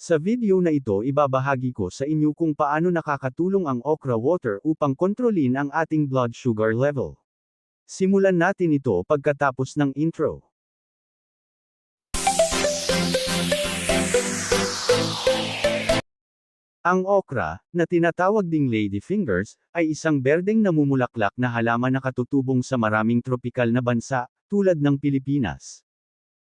Sa video na ito ibabahagi ko sa inyo kung paano nakakatulong ang okra water upang kontrolin ang ating blood sugar level. Simulan natin ito pagkatapos ng intro. Ang okra, na tinatawag ding ladyfingers, ay isang berdeng namumulaklak na halaman na katutubong sa maraming tropikal na bansa, tulad ng Pilipinas.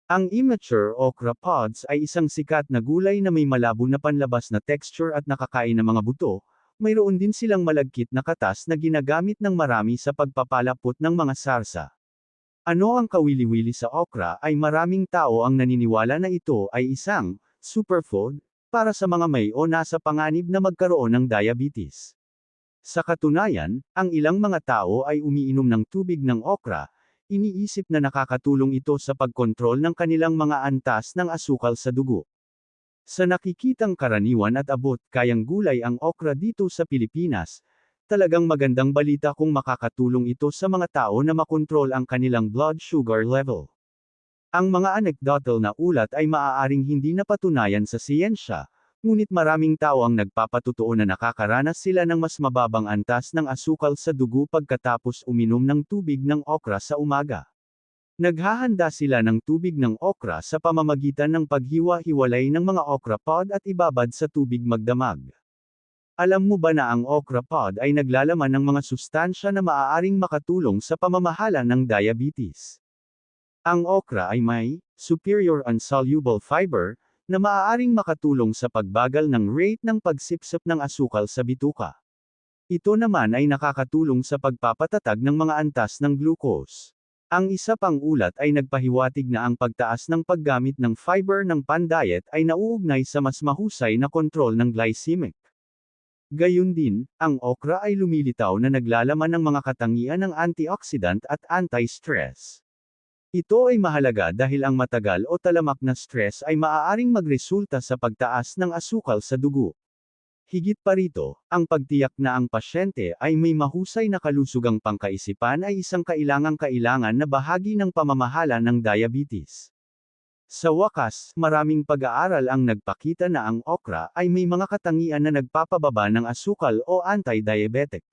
Ang immature okra pods ay isang sikat na gulay na may malabo na panlabas na texture at nakakain ng mga buto, mayroon din silang malagkit na katas na ginagamit ng marami sa pagpapalapot ng mga sarsa. Ano ang kawili-wili sa okra ay maraming tao ang naniniwala na ito ay isang superfood para sa mga may o nasa panganib na magkaroon ng diabetes. Sa katunayan, ang ilang mga tao ay umiinom ng tubig ng okra, iniisip na nakakatulong ito sa pagkontrol ng kanilang mga antas ng asukal sa dugo. Sa nakikitang karaniwan at abot kayang gulay ang okra dito sa Pilipinas, talagang magandang balita kung makakatulong ito sa mga tao na makontrol ang kanilang blood sugar level. Ang mga anecdotal na ulat ay maaaring hindi napatunayan sa siyensya, ngunit maraming tao ang nagpapatutuo na nakakaranas sila ng mas mababang antas ng asukal sa dugo pagkatapos uminom ng tubig ng okra sa umaga. Naghahanda sila ng tubig ng okra sa pamamagitan ng paghiwa-hiwalay ng mga okra pod at ibabad sa tubig magdamag. Alam mo ba na ang okra pod ay naglalaman ng mga sustansya na maaaring makatulong sa pamamahala ng diabetes? Ang okra ay may superior insoluble fiber na maaaring makatulong sa pagbagal ng rate ng pagsipsip ng asukal sa bituka. Ito naman ay nakakatulong sa pagpapatatag ng mga antas ng glucose. Ang isa pang ulat ay nagpahiwatig na ang pagtaas ng paggamit ng fiber ng pan-diet ay nauugnay sa mas mahusay na kontrol ng glycemic. Gayun din, ang okra ay lumilitaw na naglalaman ng mga katangian ng antioxidant at anti-stress. Ito ay mahalaga dahil ang matagal o talamak na stress ay maaaring magresulta sa pagtaas ng asukal sa dugo. Higit pa rito, ang pagtiyak na ang pasyente ay may mahusay na kalusugang pangkaisipan ay isang kailangang-kailangan na bahagi ng pamamahala ng diabetes. Sa wakas, maraming pag-aaral ang nagpakita na ang okra ay may mga katangian na nagpapababa ng asukal o anti-diabetic.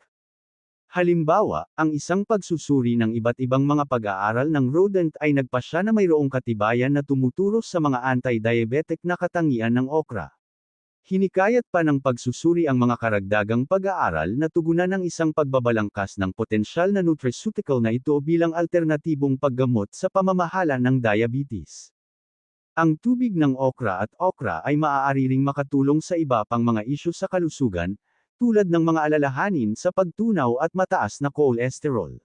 Halimbawa, ang isang pagsusuri ng iba't ibang mga pag-aaral ng rodent ay nagpasya na mayroong katibayan na tumuturo sa mga anti-diabetic na katangian ng okra. Hinikayat pa ng pagsusuri ang mga karagdagang pag-aaral na tugunan ng isang pagbabalangkas ng potensyal na nutraceutical na ito bilang alternatibong paggamot sa pamamahala ng diabetes. Ang tubig ng okra at okra ay maaari ring makatulong sa iba pang mga isyu sa kalusugan, tulad ng mga alalahanin sa pagtunaw at mataas na cholesterol.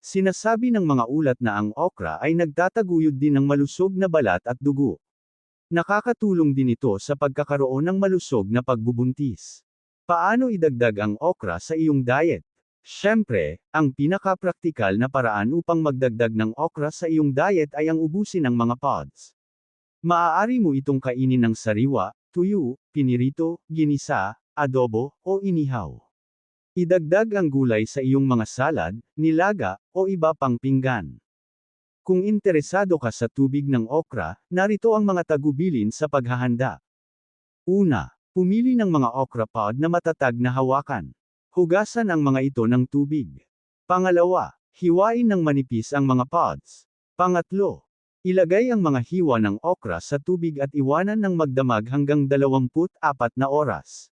Sinasabi ng mga ulat na ang okra ay nagtataguyod din ng malusog na balat at dugo. Nakakatulong din ito sa pagkakaroon ng malusog na pagbubuntis. Paano idagdag ang okra sa iyong diet? Siyempre, ang pinakapraktikal na paraan upang magdagdag ng okra sa iyong diet ay ang ubusin ng mga pods. Maaari mo itong kainin ng sariwa, tuyo, pinirito, ginisa, adobo, o inihaw. Idagdag ang gulay sa iyong mga salad, nilaga, o iba pang pinggan. Kung interesado ka sa tubig ng okra, narito ang mga tagubilin sa paghahanda. Una, pumili ng mga okra pod na matatag na hawakan. Hugasan ang mga ito ng tubig. Pangalawa, hiwain ng manipis ang mga pods. Pangatlo, ilagay ang mga hiwa ng okra sa tubig at iwanan ng magdamag hanggang 24 na oras.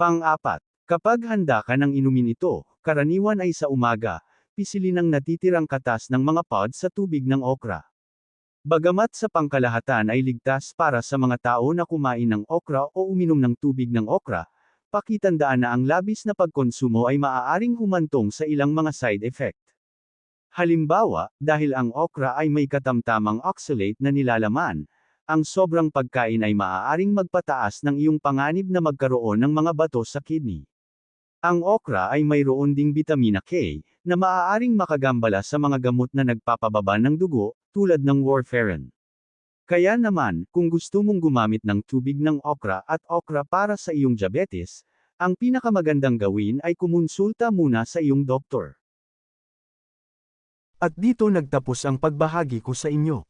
Pang-apat, kapag handa ka ng inumin ito, karaniwan ay sa umaga, pisilin ang natitirang katas ng mga pods sa tubig ng okra. Bagamat sa pangkalahatan ay ligtas para sa mga tao na kumain ng okra o uminom ng tubig ng okra, pakitandaan na ang labis na pagkonsumo ay maaaring humantong sa ilang mga side effect. Halimbawa, dahil ang okra ay may katamtamang oxalate na nilalaman, ang sobrang pagkain ay maaaring magpataas ng iyong panganib na magkaroon ng mga bato sa kidney. Ang okra ay mayroon ding bitamina K, na maaaring makagambala sa mga gamot na nagpapababa ng dugo, tulad ng warfarin. Kaya naman, kung gusto mong gumamit ng tubig ng okra at okra para sa iyong diabetes, ang pinakamagandang gawin ay kumonsulta muna sa iyong doktor. At dito nagtapos ang pagbahagi ko sa inyo.